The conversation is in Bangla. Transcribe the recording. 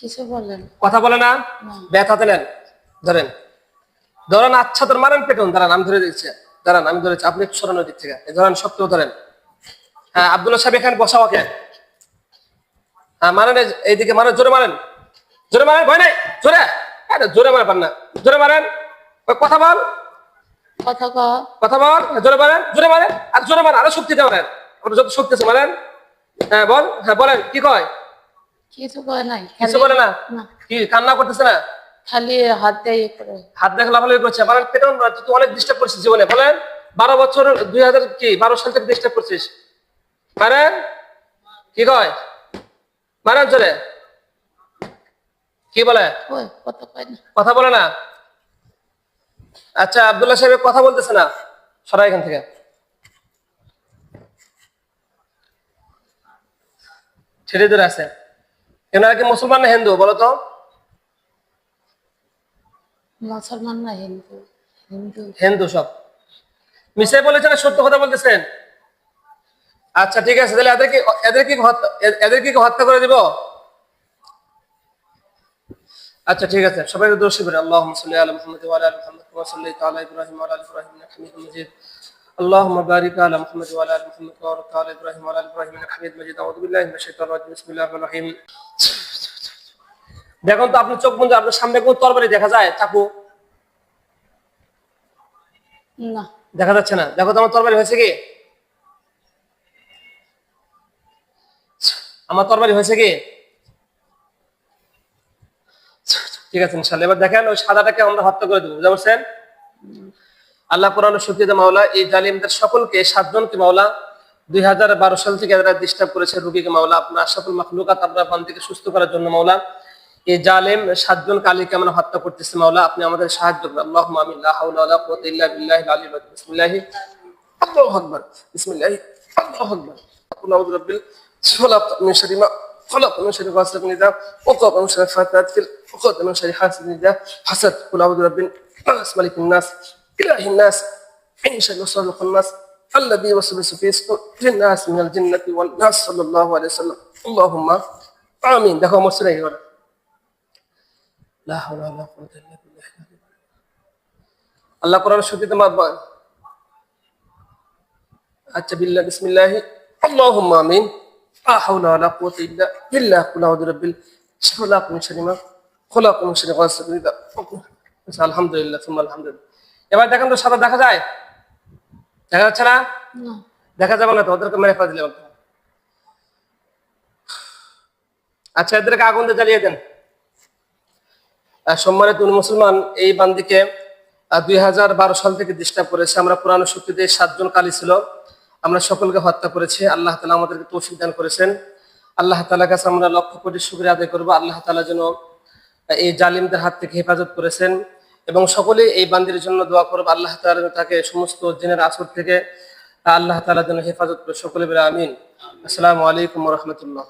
কিছু বলেন? কথা বলে না? না। ব্যথাতে নেন। ধরেন। ধরেন আচ্ছা তোর মারেন পেটুন। দাঁড়ান আমি ধরে দিচ্ছি। দাঁড়ান আমি ধরেছি আপনি সরানোর দিক থেকে। ধরেন সত্য ধরেন। হ্যাঁ আব্দুল্লাহ সাহেব এখানে বসা ওকে। হ্যাঁ মারেন এই- এইদিকে মারেন জোরে মারেন। জোরে মারেন ভয় নাই। জোরে। আরে জোরে মারেন না। জোরে মারেন। কথা বল। কথা বল। হ্যাঁ, জোরে মারেন জোরে মারেন। আর জোরে মারেন আরও শক্তিতে মারেন। যত শক্তি আছে মারেন। হ্যাঁ বল। হ্যাঁ বলেন কি কয়? কিছু কয় নাই কিছু খালি না? না। কি কান্না করতেছে না? খালি হাত দিয়ে ইয়ে করে। হাত দেখে লাফালাফি করছে। বলেন পেটন তুই অনেক ডিস্টার্ব করছিস জীবনে। বলেন বারো বছর দুই হাজার কি বারো সাল থেকে ডিস্টার্ব করছিস। মারেন কি কয়? মারেন চলে কি বলে? কথা বলে না? আচ্ছা আব্দুল্লাহ সাহেব কথা বলতেছে না? সরাই এখান থেকে। ছেড়ে ধরে আছে এনারা কি মুসলমান না হিন্দু বলো তো? মুসলমান না হিন্দু হিন্দু। হিন্দু সব। মিশে বলেছেন সত্য কথা বলতেছেন? আচ্ছা ঠিক আছে তাহলে এদের কি এদের কি হত্যা করে দিব? আচ্ছা ঠিক আছে সবাই দোষী করে। আল্লাহ সাল্লি আলা মুহাম্মদ ওয়া আলা আলি মুহাম্মদ কামা সাল্লাইতা আলা ইব্রাহিম ওয়া আলা ইব্রাহিম হামিদুম মাজিদ। اللهم بارك على محمد وعلى ال محمد وبارك على ابراهيم وعلى ال ابراهيم انك حميد مجيد اعوذ بالله من الشيطان الرجيم بسم الله الرحمن الرحيم দেখুন তো আপনি চোখ বন্ধ আপনার সামনে কোন তরবারি দেখা যায় চাকু না দেখা যাচ্ছে না দেখো তো আমার তরবারি হয়েছে কি আমার তরবারি হয়েছে কি ঠিক আছে ইনশাল্লাহ এবার দেখেন ওই সাদাটাকে আমরা হত্যা করে দেবো বুঝতে পারছেন আল্লাহ কোরআন শুক্রিয়া মাওলা, এই জালিমদের সকলকে সাতজনকে মাওলা, দুই হাজার বারো সাল থেকে যারা ডিস্টার্ব করেছে রুগীকে মাওলা, আপনার সকল মখলুকাত আপনার বান্ধীকে সুস্থ করার জন্য মাওলা, এই জালেম সাতজন কালীকে আমরা হত্যা করতেছি মাওলা, আপনি আমাদের সাহায্য করুন। আল্লাহ আমিল্লাহ বিল্লাহ বিসমিল্লাহ আল্লাহ আকবর, বিসমিল্লাহ, আল্লাহ আকবর। আল্লাহ রব্বিল ফলাপ অনুসারিমা ফলাপ অনুসারী গাছলাপ নিজা ওকব অনুসারী ফাতাত ফিল ওকব অনুসারী হাসিদ নিজা হাসাদ কুলাউদ রব্বিল মালিক নাস। إذا حسد قل أعوذ برب الناس ملك الناس إله الناس من شر الوسواس الخناس الذي يوسوس في صدور الناس من الجنة والناس صلى الله عليه وسلم اللهم آمين দেখো আমার সুরে এবার লা হাওলা ওয়ালা কুওয়াতা ইল্লা বিল্লাহ আল্লাহ কোরআন শক্তিতে মাতবা আচ্ছা বিল্লাহ বিসমিল্লাহি আল্লাহুম্মা আমিন লা হাওলা ওয়ালা কুওয়াতা ইল্লা বিল্লাহ কুল আউযু বিরাব্বিল ফালাক মিন শাররি মা খলাক মিন শাররি গাসিকিন ইযা ওয়াকাব। আচ্ছা, আলহামদুলিল্লাহ সুম্মা আলহামদুলিল্লাহ এবার দেখেন তো সাদা দেখা যায়? দেখা যাচ্ছে না? দেখা যাবে না তো ওদেরকে মেরে ফেলা দিলে আচ্ছা এদেরকে আগুন দিয়ে জ্বালিয়ে দেন। সম্মানিত মুসলমান এই বান্দিকে দুই হাজার বারো সাল থেকে ডিস্টার্ব করেছে। আমরা পুরানো শক্তিতে সাতজন কালী ছিল। আমরা সকলকে হত্যা করেছি। আল্লাহ তালা আমাদেরকে তৌফিক দান করেছেন। আল্লাহ তালার কাছে আমরা লক্ষ কোটি শুক্রিয়া আদায় করব। আল্লাহ তালা যেন এই জালিমদের হাত থেকে হেফাজত করেছেন। এবং সকলে এই বান্দির জন্য দোয়া করব আল্লাহ তালা তাকে সমস্ত জিনের আসর থেকে আল্লাহ তালা যেন হেফাজত করে। সকলে বলে আমিন। আসসালামু আলাইকুম রহমতুল্লাহ।